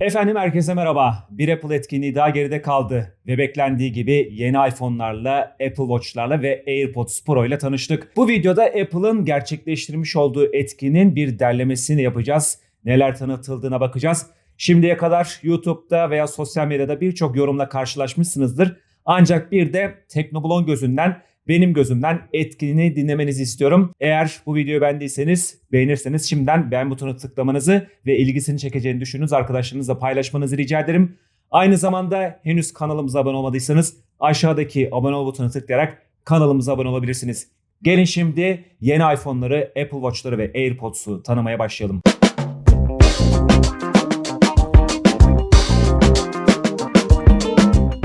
Efendim herkese merhaba. Bir Apple etkinliği daha geride kaldı ve beklendiği gibi yeni iPhone'larla, Apple Watch'larla ve AirPods Pro ile tanıştık. Bu videoda Apple'ın gerçekleştirmiş olduğu etkinin bir derlemesini yapacağız. Neler tanıtıldığına bakacağız. Şimdiye kadar YouTube'da veya sosyal medyada birçok yorumla karşılaşmışsınızdır. Ancak bir de Teknoblon gözünden benim gözümden etkinliğini dinlemenizi istiyorum. Eğer bu videoyu beğendiyseniz beğenirseniz şimdiden beğen butonuna tıklamanızı ve ilgisini çekeceğini düşündüğünüz arkadaşlarınızla paylaşmanızı rica ederim. Aynı zamanda henüz kanalımıza abone olmadıysanız aşağıdaki abone ol butonuna tıklayarak kanalımıza abone olabilirsiniz. Gelin şimdi yeni iPhone'ları, Apple Watch'ları ve AirPods'u tanımaya başlayalım.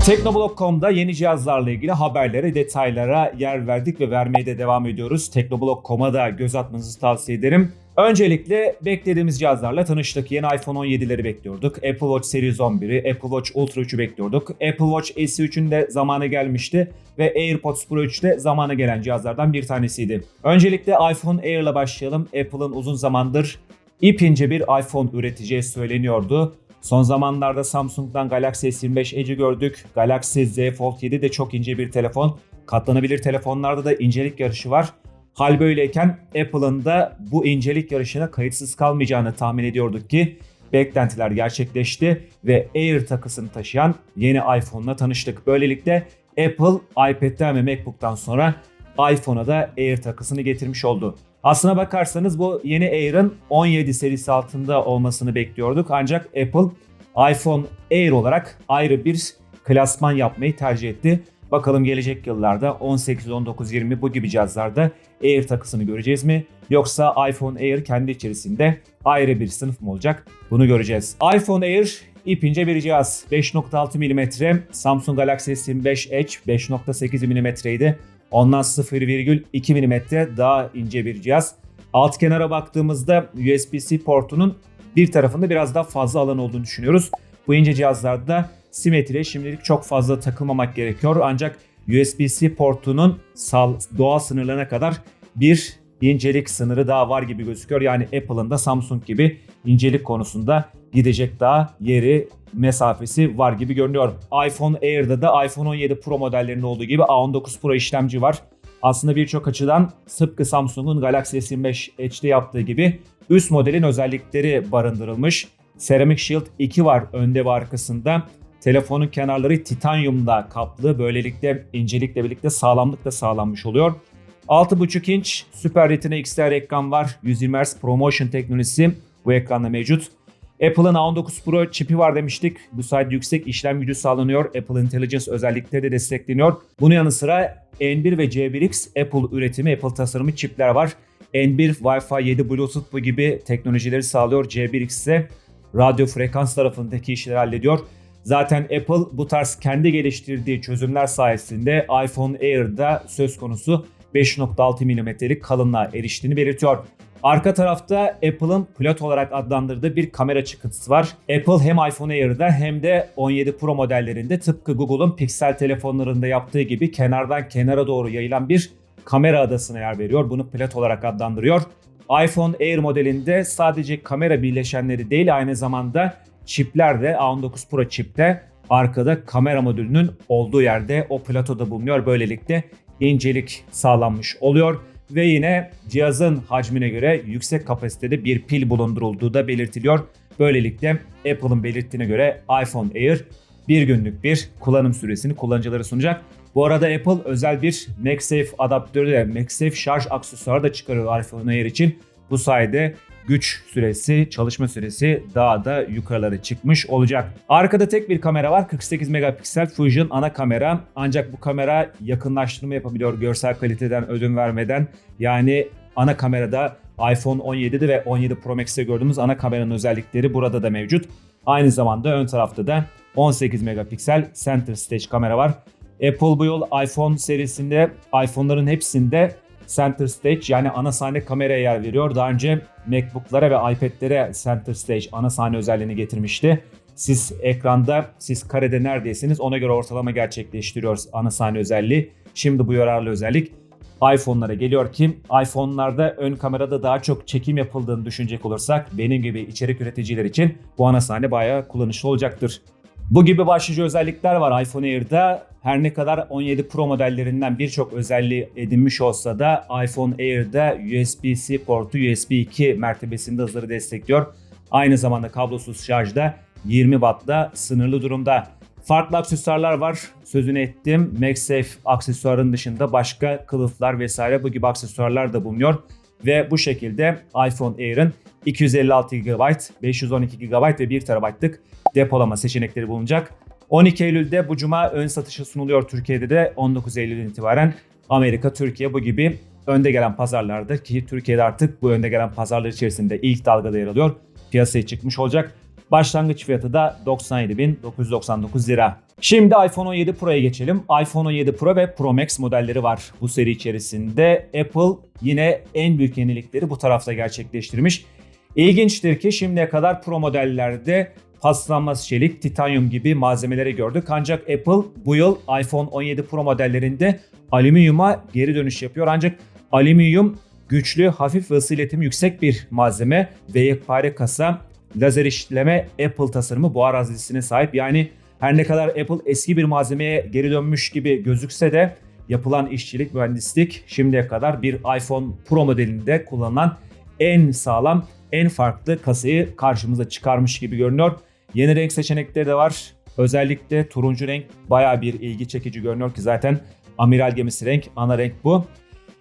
Teknoblog.com'da yeni cihazlarla ilgili haberlere, detaylara yer verdik ve vermeye de devam ediyoruz. Teknoblog.com'a da göz atmanızı tavsiye ederim. Öncelikle beklediğimiz cihazlarla tanıştık. Yeni iPhone 17'leri bekliyorduk. Apple Watch Series 11'i, Apple Watch Ultra 3'ü bekliyorduk. Apple Watch SE3'ün de zamanı gelmişti ve AirPods Pro 3 de zamanı gelen cihazlardan bir tanesiydi. Öncelikle iPhone Air ile başlayalım. Apple'ın uzun zamandır ipince bir iPhone üreteceği söyleniyordu. Son zamanlarda Samsung'dan Galaxy S25 Edge'i gördük. Galaxy Z Fold 7 de çok ince bir telefon. Katlanabilir telefonlarda da incelik yarışı var. Hal böyleyken Apple'ın da bu incelik yarışına kayıtsız kalmayacağını tahmin ediyorduk ki beklentiler gerçekleşti ve Air takısını taşıyan yeni iPhone'la tanıştık. Böylelikle Apple iPad'den ve MacBook'tan sonra iPhone'a da Air takısını getirmiş oldu. Aslına bakarsanız bu yeni Air'ın 17 serisi altında olmasını bekliyorduk. Ancak Apple iPhone Air olarak ayrı bir klasman yapmayı tercih etti. Bakalım gelecek yıllarda 18, 19, 20 bu gibi cihazlarda Air takısını göreceğiz mi? Yoksa iPhone Air kendi içerisinde ayrı bir sınıf mı olacak? Bunu göreceğiz. iPhone Air ipince bir cihaz. 5.6 mm Samsung Galaxy S25 Edge 5.8 mm'ydi. Ondan 0,2 mm daha ince bir cihaz. Alt kenara baktığımızda USB-C portunun bir tarafında biraz daha fazla alan olduğunu düşünüyoruz. Bu ince cihazlarda simetriye şimdilik çok fazla takılmamak gerekiyor. Ancak USB-C portunun doğal sınırlarına kadar bir incelik sınırı daha var gibi gözüküyor. Yani Apple'ın da Samsung gibi incelik konusunda gidecek daha yeri mesafesi var gibi görünüyor. iPhone Air'da da iPhone 17 Pro modellerinde olduğu gibi A19 Pro işlemci var. Aslında birçok açıdan tıpkı Samsung'un Galaxy S25 Edge'de yaptığı gibi üst modelin özellikleri barındırılmış. Ceramic Shield 2 var önde ve arkasında. Telefonun kenarları titanyumla kaplı. Böylelikle incelikle birlikte sağlamlık da sağlanmış oluyor. 6.5 inç Super Retina XDR ekran var. 120 Hz ProMotion teknolojisi bu ekranda mevcut. Apple'ın A19 Pro çipi var demiştik. Bu sayede yüksek işlem gücü sağlanıyor. Apple Intelligence özellikleri de destekleniyor. Bunun yanı sıra N1 ve C1X Apple üretimi, Apple tasarımı çipler var. N1 Wi-Fi 7 Bluetooth gibi teknolojileri sağlıyor. C1X ise radyo frekans tarafındaki işleri hallediyor. Zaten Apple bu tarz kendi geliştirdiği çözümler sayesinde iPhone Air'da söz konusu 5.6 mm'lik kalınlığa eriştiğini belirtiyor. Arka tarafta Apple'ın pilot olarak adlandırdığı bir kamera çıkıntısı var. Apple hem iPhone Air'da hem de 17 Pro modellerinde tıpkı Google'un Pixel telefonlarında yaptığı gibi kenardan kenara doğru yayılan bir kamera adasına yer veriyor. Bunu pilot olarak adlandırıyor. iPhone Air modelinde sadece kamera birleşenleri değil aynı zamanda çipler de A19 Pro çipte arkada kamera modülünün olduğu yerde o platoda bulunuyor. Böylelikle incelik sağlanmış oluyor ve yine cihazın hacmine göre yüksek kapasitede bir pil bulundurulduğu da belirtiliyor. Böylelikle Apple'ın belirttiğine göre iPhone Air bir günlük bir kullanım süresini kullanıcılara sunacak. Bu arada Apple özel bir MagSafe adaptörü de MagSafe şarj aksesuarı da çıkarıyor iPhone Air için. Bu sayede güç süresi, çalışma süresi daha da yukarılara çıkmış olacak. Arkada tek bir kamera var. 48 megapiksel Fusion ana kamera. Ancak bu kamera yakınlaştırma yapabiliyor görsel kaliteden ödün vermeden. Yani ana kamerada iPhone 17'de ve 17 Pro Max'te gördüğümüz ana kameranın özellikleri burada da mevcut. Aynı zamanda ön tarafta da 18 megapiksel center stage kamera var. Apple bu yıl iPhone serisinde iPhone'ların hepsinde center stage yani ana sahne kameraya yer veriyor. Daha önce MacBook'lara ve iPad'lere center stage ana sahne özelliğini getirmişti. Siz ekranda, siz karede neredeyseniz ona göre ortalama gerçekleştiriyoruz ana sahne özelliği. Şimdi bu yararlı özellik iPhone'lara geliyor ki iPhone'larda ön kamerada daha çok çekim yapıldığını düşünecek olursak benim gibi içerik üreticiler için bu ana sahne bayağı kullanışlı olacaktır. Bu gibi başlıca özellikler var iPhone Air'da. Her ne kadar 17 Pro modellerinden birçok özelliği edinmiş olsa da iPhone Air'da USB-C portu USB 2 mertebesinde hızları destekliyor. Aynı zamanda kablosuz şarjda 20 Watt'la sınırlı durumda. Farklı aksesuarlar var. Sözünü ettim. MagSafe aksesuarın dışında başka kılıflar vesaire bu gibi aksesuarlar da bulunuyor. Ve bu şekilde iPhone Air'ın 256 GB, 512 GB ve 1 TB'lık depolama seçenekleri bulunacak. 12 Eylül'de bu cuma ön satışa sunuluyor Türkiye'de de 19 Eylül'den itibaren Amerika, Türkiye bu gibi önde gelen pazarlarda ki Türkiye'de artık bu önde gelen pazarlar içerisinde ilk dalgada yer alıyor. Piyasaya çıkmış olacak. Başlangıç fiyatı da 97.999 lira. Şimdi iPhone 17 Pro'ya geçelim. iPhone 17 Pro ve Pro Max modelleri var bu seri içerisinde. Apple yine en büyük yenilikleri bu tarafta gerçekleştirmiş. İlginçtir ki şimdiye kadar Pro modellerde paslanmaz çelik, titanyum gibi malzemeleri gördük. Ancak Apple bu yıl iPhone 17 Pro modellerinde alüminyuma geri dönüş yapıyor. Ancak alüminyum güçlü, hafif ve ısı iletimi yüksek bir malzeme ve yekpare kasa lazer işleme Apple tasarımı buhar hazinesine sahip. Yani her ne kadar Apple eski bir malzemeye geri dönmüş gibi gözükse de yapılan işçilik, mühendislik şimdiye kadar bir iPhone Pro modelinde kullanılan en sağlam, en farklı kasayı karşımıza çıkarmış gibi görünüyor. Yeni renk seçenekleri de var. Özellikle turuncu renk bayağı bir ilgi çekici görünüyor ki zaten amiral gemisi renk, ana renk bu.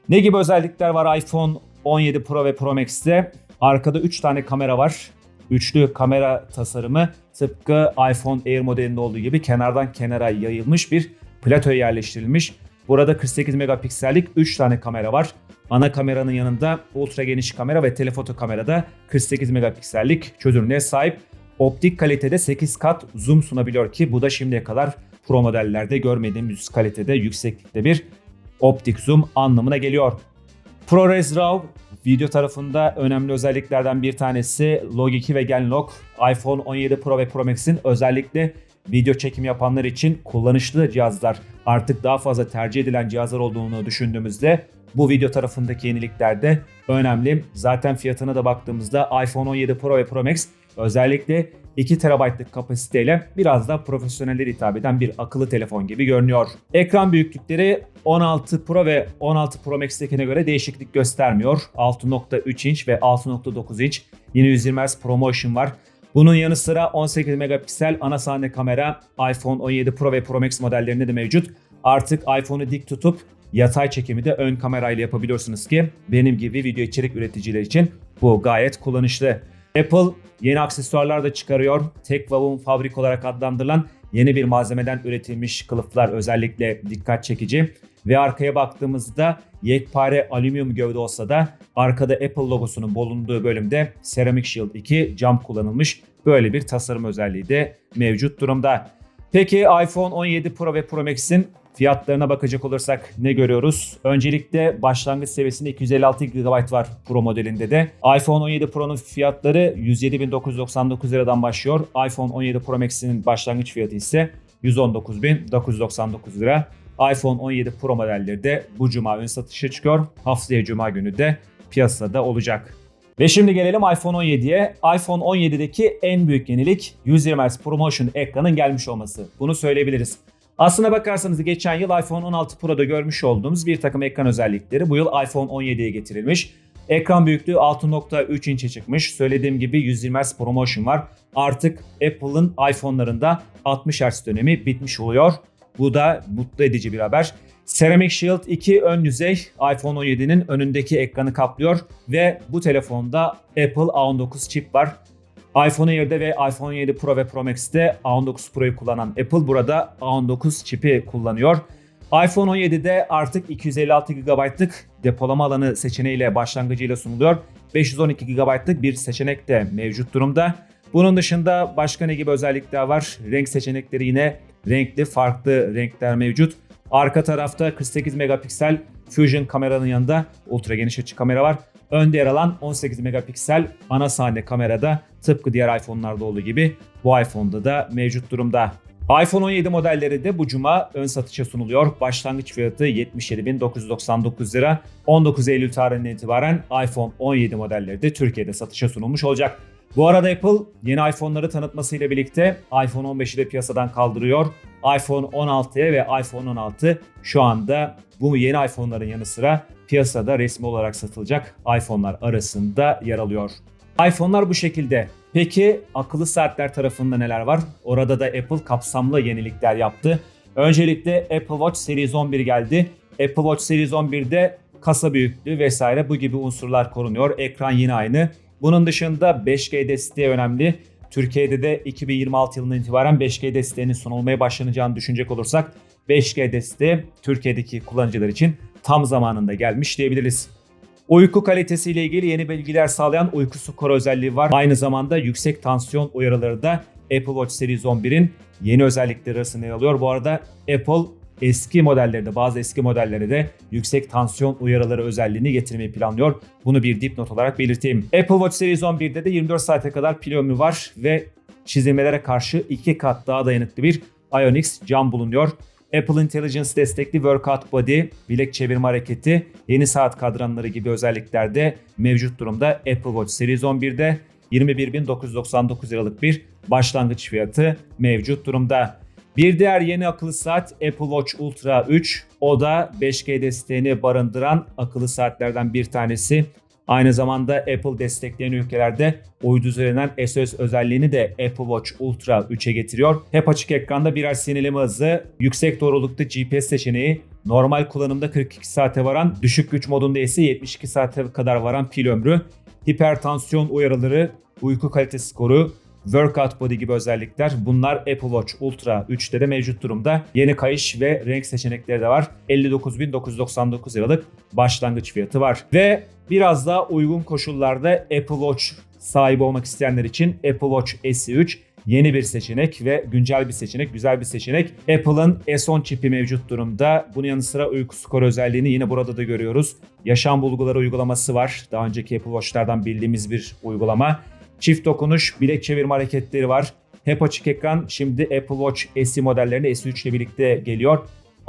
Ne gibi özellikler var iPhone 17 Pro ve Pro Max'te? Arkada 3 tane kamera var. Üçlü kamera tasarımı tıpkı iPhone Air modelinde olduğu gibi kenardan kenara yayılmış bir platoya yerleştirilmiş. Burada 48 megapiksellik 3 tane kamera var. Ana kameranın yanında ultra geniş kamera ve telefoto kamerada 48 megapiksellik çözünürlüğe sahip. Optik kalitede 8 kat zoom sunabiliyor ki bu da şimdiye kadar Pro modellerde görmediğimiz kalitede yükseklikte bir optik zoom anlamına geliyor. ProRes RAW video tarafında önemli özelliklerden bir tanesi Log 2 ve Genlock. iPhone 17 Pro ve Pro Max'in özellikle video çekim yapanlar için kullanışlı cihazlar artık daha fazla tercih edilen cihazlar olduğunu düşündüğümüzde bu video tarafındaki yenilikler de önemli. Zaten fiyatına da baktığımızda iPhone 17 Pro ve Pro Max özellikle 2 TB'lık kapasiteyle biraz daha profesyonellere hitap eden bir akıllı telefon gibi görünüyor. Ekran büyüklükleri 16 Pro ve 16 Pro Max'tekine göre değişiklik göstermiyor. 6.3 inç ve 6.9 inç. Yine 120 Hz ProMotion var. Bunun yanı sıra 18 megapiksel ana sahne kamera iPhone 17 Pro ve Pro Max modellerinde de mevcut. Artık iPhone'u dik tutup yatay çekimi de ön kamerayla yapabiliyorsunuz ki benim gibi video içerik üreticiler için bu gayet kullanışlı. Apple yeni aksesuarlar da çıkarıyor. Tek Wav'un fabrik olarak adlandırılan yeni bir malzemeden üretilmiş kılıflar özellikle dikkat çekici. Ve arkaya baktığımızda yekpare alüminyum gövde olsa da arkada Apple logosunun bulunduğu bölümde Ceramic Shield 2 cam kullanılmış. Böyle bir tasarım özelliği de mevcut durumda. Peki iPhone 17 Pro ve Pro Max'in Fiyatlarına bakacak olursak ne görüyoruz? Öncelikle başlangıç seviyesinde 256 GB var Pro modelinde de. iPhone 17 Pro'nun fiyatları 107.999 liradan başlıyor. iPhone 17 Pro Max'in başlangıç fiyatı ise 119.999 lira. iPhone 17 Pro modelleri de bu cuma ön satışa çıkıyor. Haftaya cuma günü de piyasada olacak. Ve şimdi gelelim iPhone 17'ye. iPhone 17'deki en büyük yenilik 120 Hz ProMotion ekranın gelmiş olması. Bunu söyleyebiliriz. Aslına bakarsanız geçen yıl iPhone 16 Pro'da görmüş olduğumuz bir takım ekran özellikleri bu yıl iPhone 17'ye getirilmiş. Ekran büyüklüğü 6.3 inçe çıkmış. Söylediğim gibi 120 Hz ProMotion var. Artık Apple'ın iPhone'larında 60 Hz dönemi bitmiş oluyor. Bu da mutlu edici bir haber. Ceramic Shield 2 ön yüzey iPhone 17'nin önündeki ekranı kaplıyor ve bu telefonda Apple A19 çip var iPhone Air'de ve iPhone 7 Pro ve Pro Max'te A19 Pro'yu kullanan Apple burada A19 çipi kullanıyor. iPhone 17'de artık 256 GB'lık depolama alanı seçeneğiyle başlangıcıyla sunuluyor. 512 GB'lık bir seçenek de mevcut durumda. Bunun dışında başka ne gibi özellikler var? Renk seçenekleri yine renkli, farklı renkler mevcut. Arka tarafta 48 megapiksel Fusion kameranın yanında ultra geniş açı kamera var. Önde yer alan 18 megapiksel ana sahne kamerada tıpkı diğer iPhone'larda olduğu gibi bu iPhone'da da mevcut durumda. iPhone 17 modelleri de bu cuma ön satışa sunuluyor. Başlangıç fiyatı 77.999 lira. 19 Eylül tarihinden itibaren iPhone 17 modelleri de Türkiye'de satışa sunulmuş olacak. Bu arada Apple yeni iPhone'ları tanıtmasıyla birlikte iPhone 15'i de piyasadan kaldırıyor. iPhone 16'ya ve iPhone 16 şu anda bu yeni iPhone'ların yanı sıra piyasada resmi olarak satılacak iPhone'lar arasında yer alıyor. iPhone'lar bu şekilde. Peki akıllı saatler tarafında neler var? Orada da Apple kapsamlı yenilikler yaptı. Öncelikle Apple Watch Series 11 geldi. Apple Watch Series 11'de kasa büyüklüğü vesaire bu gibi unsurlar korunuyor. Ekran yine aynı. Bunun dışında 5G desteği önemli. Türkiye'de de 2026 yılından itibaren 5G desteğinin sunulmaya başlanacağını düşünecek olursak 5G desteği Türkiye'deki kullanıcılar için tam zamanında gelmiş diyebiliriz. Uyku kalitesiyle ilgili yeni bilgiler sağlayan uyku skoru özelliği var. Aynı zamanda yüksek tansiyon uyarıları da Apple Watch Series 11'in yeni özellikleri arasında yer alıyor. Bu arada Apple eski modellerinde bazı eski modelleri de yüksek tansiyon uyarıları özelliğini getirmeyi planlıyor. Bunu bir dipnot olarak belirteyim. Apple Watch Series 11'de de 24 saate kadar pil ömrü var ve çizilmelere karşı iki kat daha dayanıklı bir Ionix cam bulunuyor. Apple Intelligence destekli Workout Body, bilek çevirme hareketi, yeni saat kadranları gibi özellikler de mevcut durumda Apple Watch Series 11'de 21.999 liralık bir başlangıç fiyatı mevcut durumda. Bir diğer yeni akıllı saat Apple Watch Ultra 3. O da 5G desteğini barındıran akıllı saatlerden bir tanesi. Aynı zamanda Apple destekleyen ülkelerde uydu üzerinden SOS özelliğini de Apple Watch Ultra 3'e getiriyor. Hep açık ekranda birer sinirleme hızı, yüksek doğrulukta GPS seçeneği, normal kullanımda 42 saate varan, düşük güç modunda ise 72 saate kadar varan pil ömrü, hipertansiyon uyarıları, uyku kalitesi skoru, Workout Body gibi özellikler bunlar Apple Watch Ultra 3'te de mevcut durumda. Yeni kayış ve renk seçenekleri de var. 59.999 liralık başlangıç fiyatı var. Ve biraz daha uygun koşullarda Apple Watch sahibi olmak isteyenler için Apple Watch SE3 yeni bir seçenek ve güncel bir seçenek, güzel bir seçenek. Apple'ın S10 çipi mevcut durumda. Bunun yanı sıra uyku skoru özelliğini yine burada da görüyoruz. Yaşam bulguları uygulaması var. Daha önceki Apple Watch'lardan bildiğimiz bir uygulama. Çift dokunuş bilek çevirme hareketleri var. Hep açık ekran şimdi Apple Watch SE modellerinde S3 ile birlikte geliyor.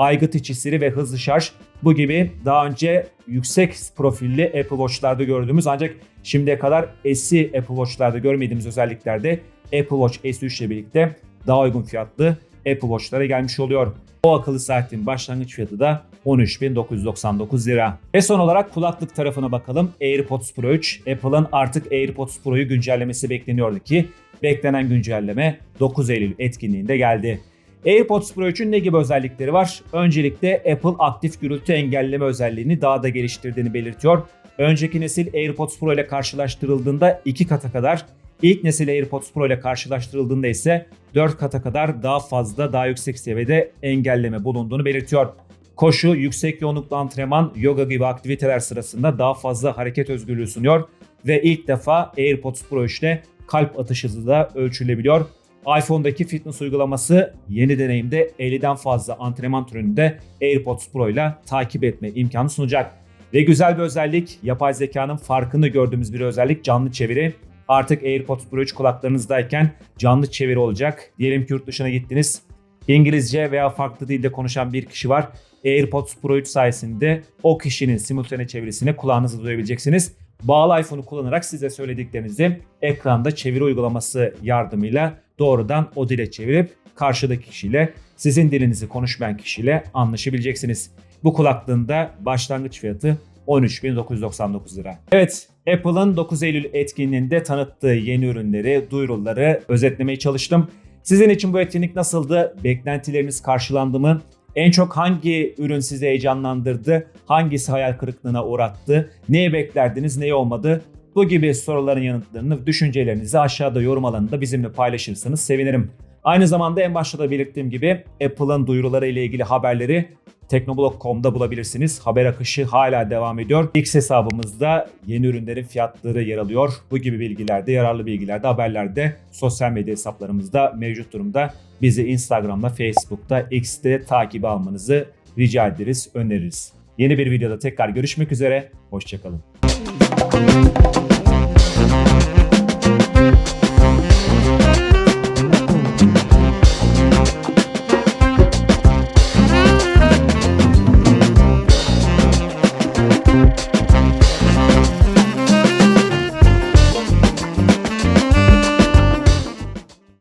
Aygıt içi siri ve hızlı şarj bu gibi daha önce yüksek profilli Apple Watch'larda gördüğümüz ancak şimdiye kadar SE Apple Watch'larda görmediğimiz özelliklerde Apple Watch S3 ile birlikte daha uygun fiyatlı Apple Watch'lara gelmiş oluyor. O akıllı saatin başlangıç fiyatı da 13.999 lira. Ve son olarak kulaklık tarafına bakalım. AirPods Pro 3. Apple'ın artık AirPods Pro'yu güncellemesi bekleniyordu ki beklenen güncelleme 9 Eylül etkinliğinde geldi. AirPods Pro 3'ün ne gibi özellikleri var? Öncelikle Apple aktif gürültü engelleme özelliğini daha da geliştirdiğini belirtiyor. Önceki nesil AirPods Pro ile karşılaştırıldığında 2 kata kadar İlk nesil AirPods Pro ile karşılaştırıldığında ise 4 kata kadar daha fazla, daha yüksek seviyede engelleme bulunduğunu belirtiyor. Koşu, yüksek yoğunluklu antrenman, yoga gibi aktiviteler sırasında daha fazla hareket özgürlüğü sunuyor ve ilk defa AirPods Pro ile kalp atış hızı da ölçülebiliyor. iPhone'daki fitness uygulaması yeni deneyimde 50'den fazla antrenman türünü de AirPods Pro ile takip etme imkanı sunacak. Ve güzel bir özellik, yapay zekanın farkını gördüğümüz bir özellik canlı çeviri. Artık AirPods Pro 3 kulaklarınızdayken canlı çeviri olacak. Diyelim ki yurt dışına gittiniz. İngilizce veya farklı dilde konuşan bir kişi var. AirPods Pro 3 sayesinde o kişinin simultane çevirisini kulağınızda duyabileceksiniz. Bağlı iPhone'u kullanarak size söylediklerinizi ekranda çeviri uygulaması yardımıyla doğrudan o dile çevirip karşıdaki kişiyle sizin dilinizi konuşmayan kişiyle anlaşabileceksiniz. Bu kulaklığın da başlangıç fiyatı 13.999 lira. Evet Apple'ın 9 Eylül etkinliğinde tanıttığı yeni ürünleri, duyuruları özetlemeye çalıştım. Sizin için bu etkinlik nasıldı? Beklentileriniz karşılandı mı? En çok hangi ürün sizi heyecanlandırdı? Hangisi hayal kırıklığına uğrattı? Neye beklerdiniz, neye olmadı? Bu gibi soruların yanıtlarını, düşüncelerinizi aşağıda yorum alanında bizimle paylaşırsanız sevinirim. Aynı zamanda en başta da belirttiğim gibi Apple'ın duyuruları ile ilgili haberleri Teknoblog.com'da bulabilirsiniz. Haber akışı hala devam ediyor. X hesabımızda yeni ürünlerin fiyatları yer alıyor. Bu gibi bilgilerde, yararlı bilgilerde, haberlerde sosyal medya hesaplarımızda mevcut durumda. Bizi Instagram'da, Facebook'ta, X'te takip almanızı rica ederiz, öneririz. Yeni bir videoda tekrar görüşmek üzere. Hoşçakalın.